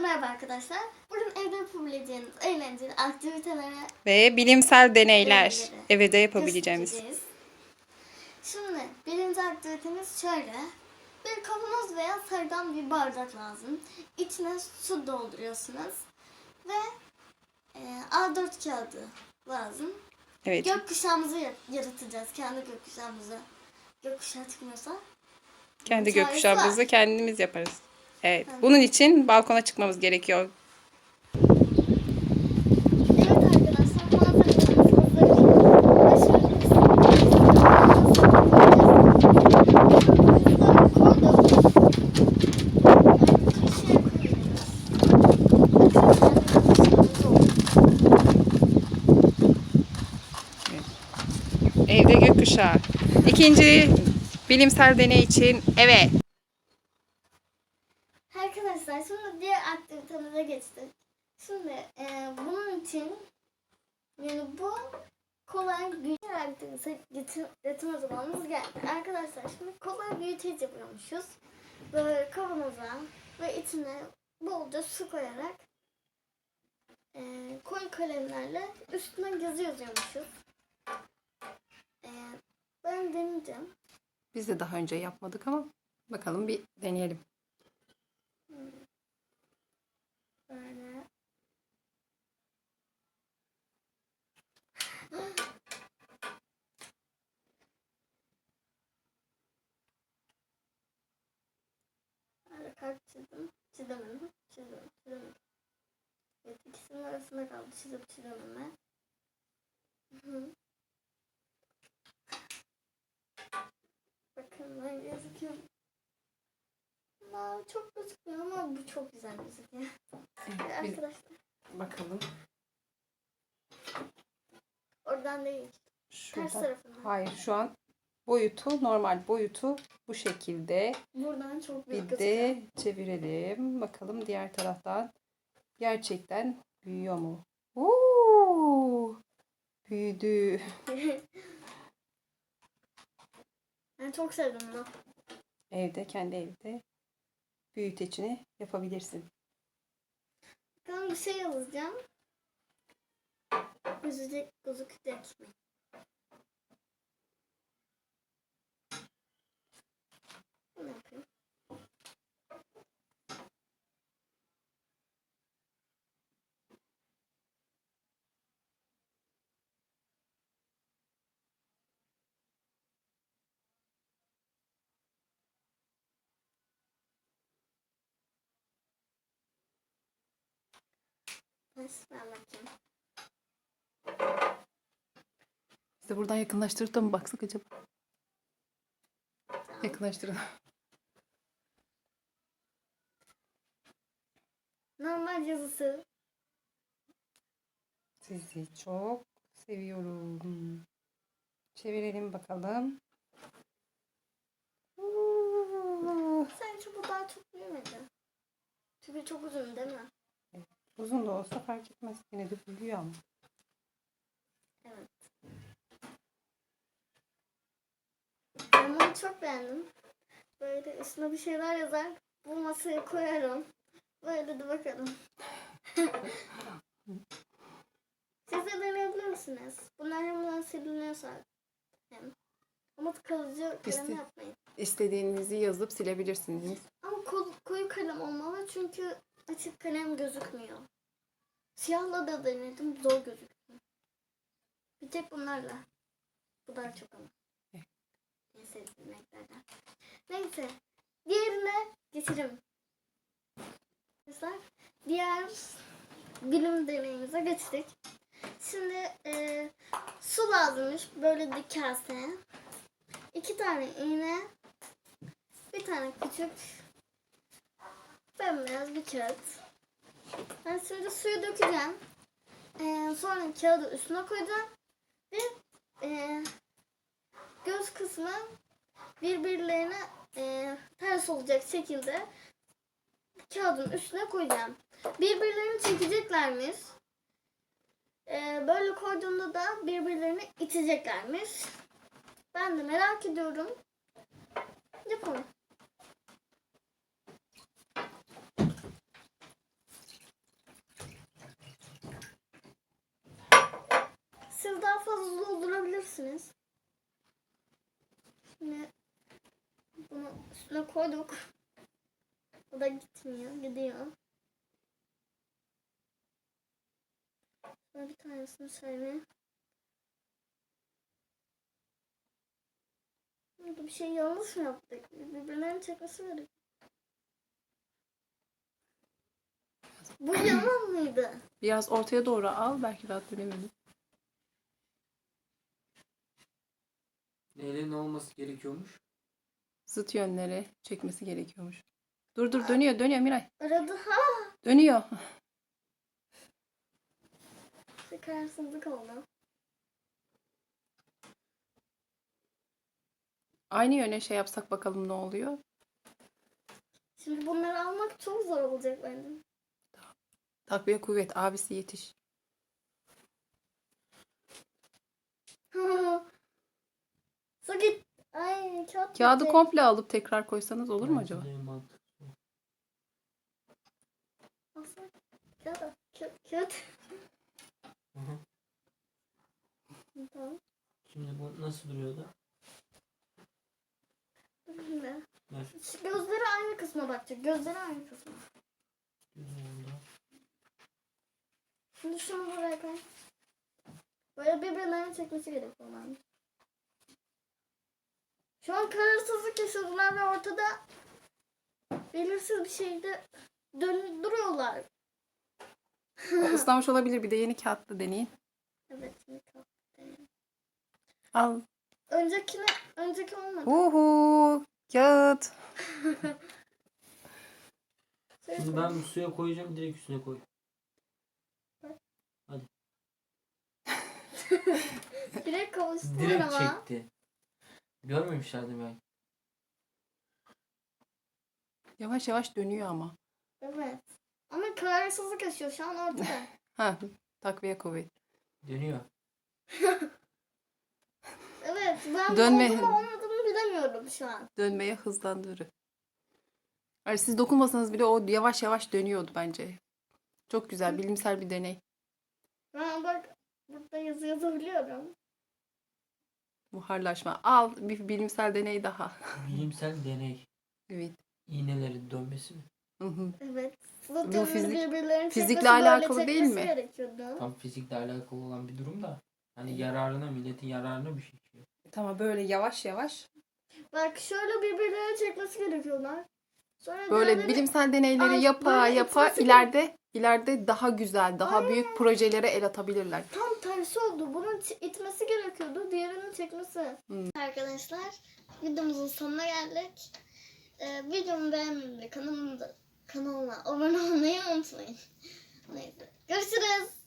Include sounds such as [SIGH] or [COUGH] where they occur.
merhaba arkadaşlar. Bugün evde yapabileceğiniz eğlenceli aktivitelere Ve bilimsel deneyler evde yapabileceğimiz. göstereceğiz. Şimdi birinci aktivitemiz şöyle. Bir kavanoz veya saydam bir bardak lazım. İçine su dolduruyorsunuz. Ve e, A4 kağıdı lazım. Evet. Gökkuşağımızı ya- yaratacağız. Kendi gökkuşağımızı. Gökkuşağı çıkmıyorsa. Kendi gökkuşağımızı kendimiz yaparız. Evet. Bunun için balkona çıkmamız gerekiyor. Evet. Evde gökkuşağı. İkinci bilimsel deney için eve. Arkadaşlar şimdi diğer aktivitemize geçtik. Şimdi e, bunun için yani bu kolay getir- getirme zamanımız geldi. Arkadaşlar şimdi kolay büyüteç yapıyormuşuz. Böyle kavanoza ve içine bolca su koyarak e, koyu kalemlerle üstüne yazı yazıyormuşuz. E, ben deneyeceğim. Biz de daha önce yapmadık ama bakalım bir deneyelim. Böyle. Böyle kalp çizdim. Çizemedim. Çizdim. Çizemedim. Evet ikisinin arasında kaldı. Çizip çizememe. Bakın ben gözüküyor. Aa, çok gözükmüyor ama bu çok güzel gözüküyor. Biz Arkadaşlar bakalım. oradan değil. Ters Şuradan. tarafından. Hayır şu an boyutu normal boyutu bu şekilde. Buradan çok büyük Bir gözüküyor. de çevirelim. Bakalım diğer taraftan gerçekten büyüyor mu? Oo! Büyüdü. [LAUGHS] ben çok sevdim bunu. Evde kendi evde büyütecini yapabilirsin. Ben bir şey yazacağım. Gözecek, gözükecek mi? Yapayım? Neyse ben bakayım. Biz de buradan yakınlaştırıp da mı baksak acaba? Yakınlaştıralım. Normal yazısı. Sizi çok seviyorum. Çevirelim bakalım. [LAUGHS] Sence bu daha çok büyümedi. Çünkü çok uzun değil mi? Uzun da olsa fark etmez. Yine de büyüyor ama. Evet. Ben bunu çok beğendim. Böyle üstüne bir şeyler yazar. Bu masaya koyarım. Böyle de bakalım. Siz de deneyebilir misiniz? Bunlar hemen siliniyorsa. Hem. Ama kalıcı kalem yapmayın. İstediğinizi yazıp silebilirsiniz. Ama ko- koyu kalem olmalı çünkü açık kalem gözükmüyor. Siyahla da denedim zor gözüküyor. Bir tek bunlarla. Bu daha çok ama. Evet. En sevdiğim renklerden. Neyse. Diğerine geçelim. Arkadaşlar diğer bilim deneyimize geçtik. Şimdi e, su lazımmış böyle bir kase. İki tane iğne. Bir tane küçük bembeyaz bir kağıt. Ben şimdi suyu dökeceğim. Ee, sonra kağıdı üstüne koyacağım. Ve e, göz kısmı birbirlerine e, ters olacak şekilde kağıdın üstüne koyacağım. Birbirlerini çekeceklermiş. Ee, böyle koyduğumda da birbirlerini iteceklermiş. Ben de merak ediyorum. Yapalım. Siz daha fazla doldurabilirsiniz. Şimdi bunu üstüne koyduk. O da gitmiyor, gidiyor. Sonra bir tanesini şöyle. Burada bir şey yanlış mı yaptık? Birbirlerini çekmesi gerek. Bu [CLEARS THROAT] yalan mıydı? Biraz ortaya doğru al. Belki rahat dönemedim. Neyle ne olması gerekiyormuş? Zıt yönlere çekmesi gerekiyormuş. Dur dur dönüyor dönüyor Miray. Aradı ha. [LAUGHS] Dönüyor. Çıkarsızlık oldu. Aynı yöne şey yapsak bakalım ne oluyor. Şimdi bunları almak çok zor olacak bence. Takviye kuvvet abisi yetiş. [LAUGHS] Su git. Ay kağıt Kağıdı gitti. komple alıp tekrar koysanız olur mu acaba? Mantıklı. Kağıt. Kağıt. Kağıt. Hı. Tamam. Şimdi bu nasıl duruyordu? Şimdi. Ver. Gözleri aynı kısma bakacak. Gözleri aynı kısma. Gözümde. Şimdi şunu buraya koy. Böyle birbirlerini çekmesi gerekiyor bence. Şu an kararsızlık yaşadılar ve ortada belirsiz bir şeyde dön duruyorlar. Islamış olabilir. Bir de yeni kağıtla deneyin. Evet. şimdi kalk. Al. Öncekine, önceki olmadı. Uhu. Kağıt. [LAUGHS] Şimdi ben bu suya koyacağım direkt üstüne koy. [LAUGHS] Direkt kavuştular Direkt ama. çekti. Görmemişlerdi ben. Yavaş yavaş dönüyor ama. Evet. Ama kararsızlık yaşıyor şu an ortada. [LAUGHS] Ha, takviye kuvvet. Dönüyor. evet ben Dönme. oldu mu olmadığını bilemiyorum şu an. Dönmeye hızlandırır. Yani siz dokunmasanız bile o yavaş yavaş dönüyordu bence. Çok güzel, bilimsel bir deney. Ben bak burada yazı yazabiliyorum. Buharlaşma. Al bir bilimsel deney daha. [LAUGHS] Bilimsel deney. Evet. İğnelerin dönmesi mi? Hı hı. Evet. Bu Zaten fizik- birbirlerini fizikle çekmesi, böyle alakalı değil çekmesi mi? Gerekiyordu. Tam fizikle alakalı olan bir durum da. Hani yararına, milletin yararına bir şey. Tamam böyle yavaş yavaş. Bak şöyle birbirlerini çekmesi gerekiyorlar. Sonra Böyle diğerleri- bilimsel deneyleri Ay, yapa böyle yapa itmesi ileride ileride daha güzel, daha büyük projelere el atabilirler. Tam tersi oldu. Bunun ç- itmesi gerekiyordu. Diğerinin çekmesi. Hmm. Arkadaşlar videomuzun sonuna geldik. Ee, videomu beğenmeyi ve kanalımda, Kanalıma abone olmayı unutmayın. Neyse. Görüşürüz.